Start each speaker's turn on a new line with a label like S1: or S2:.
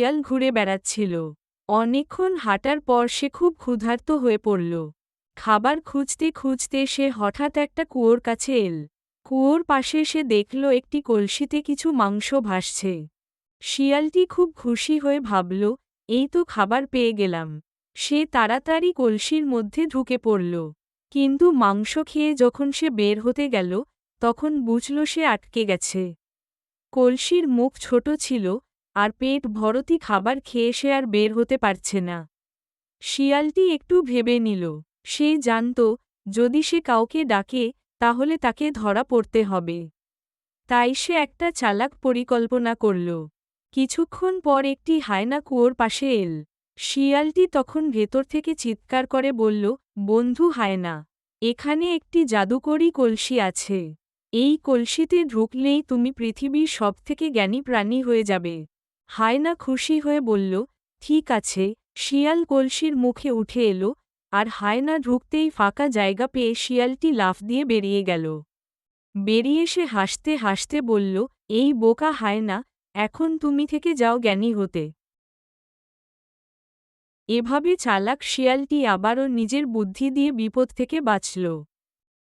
S1: শিয়াল ঘুরে বেড়াচ্ছিল। অনেকক্ষণ হাঁটার পর সে খুব ক্ষুধার্ত হয়ে পড়ল। খাবার খুঁজতে খুঁজতে সে হঠাৎ একটা কুয়োর কাছে এল। কুয়োর পাশে সে দেখল একটি কলসিতে কিছু মাংস ভাসছে। শিয়ালটি খুব খুশি হয়ে ভাবল, এই তো খাবার পেয়ে গেলাম। সে তাড়াতাড়ি কলসির মধ্যে ঢুকে পড়ল। কিন্তু মাংস খেয়ে যখন সে বের হতে গেল, তখন বুঝল সে আটকে গেছে। কলসির মুখ ছোট ছিল আর পেট ভরতি খাবার খেয়ে সে আর বের হতে পারছে না। শিয়ালটি একটু ভেবে নিল। সে জানত, যদি সে কাউকে ডাকে, তাহলে তাকে ধরা পড়তে হবে। তাই সে একটা চালাক পরিকল্পনা করল। কিছুক্ষণ পর একটি হায়না কুয়োর পাশে এল। শিয়ালটি তখন ভেতর থেকে চিৎকার করে বলল, বন্ধু হায়না, এখানে একটি জাদুকরী কলসি আছে। এই কলসিতে ঢুকলেই তুমি পৃথিবীর সবথেকে জ্ঞানী প্রাণী হয়ে যাবে। হায়না খুশি হয়ে বলল, ঠিক আছে। শিয়াল কলসির মুখে উঠে এলো, আর হায়না ঢুকতেই ফাঁকা জায়গা পেয়ে শিয়ালটি লাফ দিয়ে বেরিয়ে গেল। বেরিয়ে সে হাসতে হাসতে বলল, এই বোকা হায়না, এখন তুমি থেকে যাও জ্ঞানী হতে। এভাবে চালাক শিয়ালটি আবারও নিজের বুদ্ধি দিয়ে বিপদ থেকে বাঁচল।